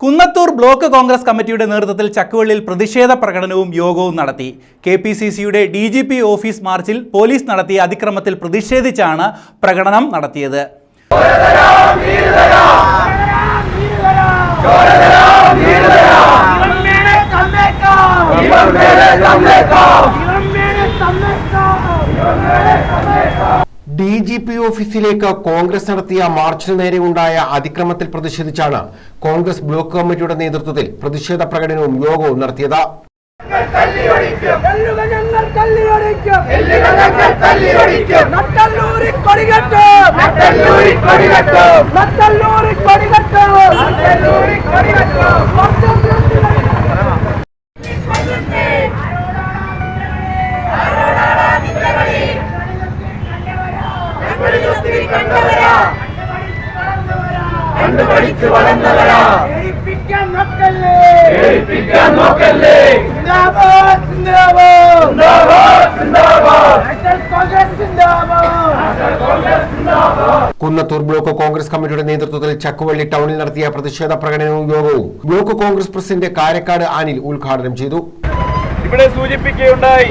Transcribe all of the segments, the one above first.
Kunnathur block Congress കമ്മിറ്റിയുടെ നേതൃത്വത്തിൽ ചക്കുവള്ളിയിൽ പ്രതിഷേധ പ്രകടനവും യോഗവും നടത്തി. കെ പി സി സിയുടെ ഡി ജി പി ഓഫീസ് മാർച്ചിൽ പോലീസ് നടത്തിയ അതിക്രമത്തിൽ പ്രതിഷേധിച്ചാണ് പ്രകടനം നടത്തിയത്. തന്നേക്കാം. ഡി ജി പി ഓഫീസിലേക്ക് കോൺഗ്രസ് നടത്തിയ മാർച്ചിന് നേരെ ഉണ്ടായ അതിക്രമത്തിൽ പ്രതിഷേധിച്ചാണ് കോൺഗ്രസ് ബ്ലോക്ക് കമ്മിറ്റിയുടെ നേതൃത്വത്തിൽ പ്രതിഷേധ പ്രകടനവും യോഗവും നടത്തിയത്. നട്ടല്ലൂരി കണ്ടുപഠിച്ച് വളർന്നവരാ. ഏൽപ്പിക്കാൻ നോക്കല്ലേ. ഏൽപ്പിക്കാൻ നോക്കല്ലേ. സിന്ദാബാദ് സിന്ദാബാദ്. സിന്ദാബാദ് സിന്ദാബാദ്. നാഷണൽ കോൺഗ്രസ് സിന്ദാബാദ്. കുന്നത്തൂർ ബ്ലോക്ക് കോൺഗ്രസ് കമ്മിറ്റിയുടെ നേതൃത്വത്തിൽ ചക്കുവള്ളി ടൗണിൽ നടത്തിയ പ്രതിഷേധ പ്രകടനവും യോഗവും ബ്ലോക്ക് കോൺഗ്രസ് പ്രസിഡന്റ് കാരക്കാട് ആനിൽ ഉദ്ഘാടനം ചെയ്തു. ഇവിടെ സൂചിപ്പിക്കുകയുണ്ടായി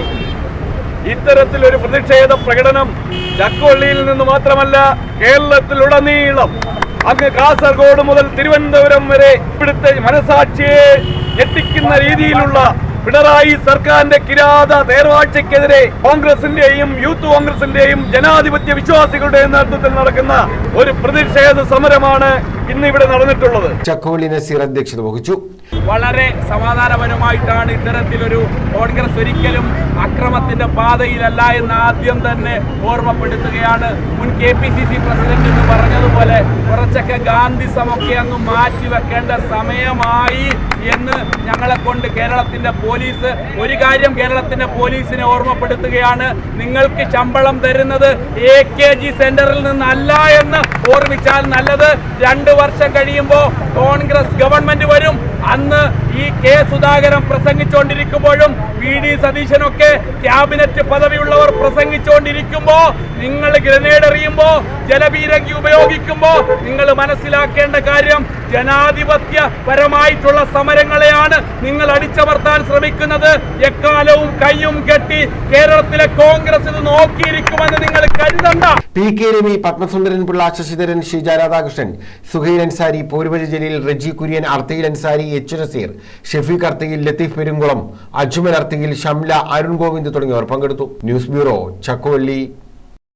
ഇത്തരത്തിലൊരു പ്രതിഷേധ പ്രകടനം ചക്കുവള്ളിയിൽ നിന്ന് മാത്രമല്ല കേരളത്തിലുടനീളം. അങ്ങ് കാസർഗോഡ് മുതൽ തിരുവനന്തപുരം വരെ ഇവിടുത്തെ മനസാക്ഷിയെ ഞെട്ടിക്കുന്ന രീതിയിലുള്ള പിണറായി സർക്കാരിന്റെ കിരാത തേർവാഴ്ചയ്ക്കെതിരെ കോൺഗ്രസിന്റെയും യൂത്ത് കോൺഗ്രസിന്റെയും ജനാധിപത്യ വിശ്വാസികളുടെയും നേതൃത്വത്തിൽ നടക്കുന്ന ഒരു പ്രതിഷേധ സമരമാണ് ഇന്ന് ഇവിടെ നടന്നിട്ടുള്ളത്. ചക്കോളി നസീർ അധ്യക്ഷത വഹിച്ചു. വളരെ സമാധാനപരമായിട്ടാണ് ഇത്തരത്തിലൊരു കോൺഗ്രസ് ഒരിക്കലും അക്രമത്തിന്റെ പാതയിലല്ല എന്ന് ആദ്യം തന്നെ ഓർമ്മപ്പെടുത്തുകയാണ് മുൻ K P C C president എന്ന് പറഞ്ഞതുപോലെ കുറച്ചൊക്കെ ഗാന്ധിസമൊക്കെ അങ്ങ് മാറ്റി വെക്കേണ്ട സമയമായി എന്ന് ഞങ്ങളെ കൊണ്ട് കേരളത്തിന്റെ പോലീസ് ഒരു കാര്യം കേരളത്തിന്റെ പോലീസിനെ ഓർമ്മപ്പെടുത്തുകയാണ്. നിങ്ങൾക്ക് ശമ്പളം തരുന്നത് എ കെ ജി സെന്ററിൽ നിന്നല്ല എന്ന് ഓർമ്മിച്ചാൽ നല്ലത്. രണ്ട് വർഷം കഴിയുമ്പോൾ കോൺഗ്രസ് ഗവൺമെന്റ് വരും. അന്ന് ഈ കെ സുധാകരൻ പ്രസംഗിച്ചുകൊണ്ടിരിക്കുമ്പോഴും വി ഡി സതീശനൊക്കെ ക്യാബിനറ്റ് പദവിയുള്ളവർ പ്രസംഗിച്ചുകൊണ്ടിരിക്കുമ്പോൾ നിങ്ങൾ ഗ്രനേഡ് എറിയുമ്പോൾ ജലപീരങ്കി ഉപയോഗിക്കുമ്പോൾ നിങ്ങൾ മനസ്സിലാക്കേണ്ട കാര്യം ജനാധിപത്യ പരമായിട്ടുള്ള സമരങ്ങളെയാണ് നിങ്ങൾ അടിച്ചമർത്താൻ ശ്രമിക്കുന്നത്. എക്കാലവും കയ്യും കെട്ടി കേരളത്തിലെ കോൺഗ്രസ് ഇത് കരുതണ്ട P K Ravi Padmasundaran Pillai Sasidharan Shija Radhakrishnan Suhail Ansari Poruvazhy Jaleel Reji Kurian Arthayil Ansari H Nazeer Shefeeq Arthayil Latheef Perunkulam Ajmal Arthayil Shamla Arun Govind തുടങ്ങിയവർ പങ്കെടുത്തു. News bureau Chakkuvally.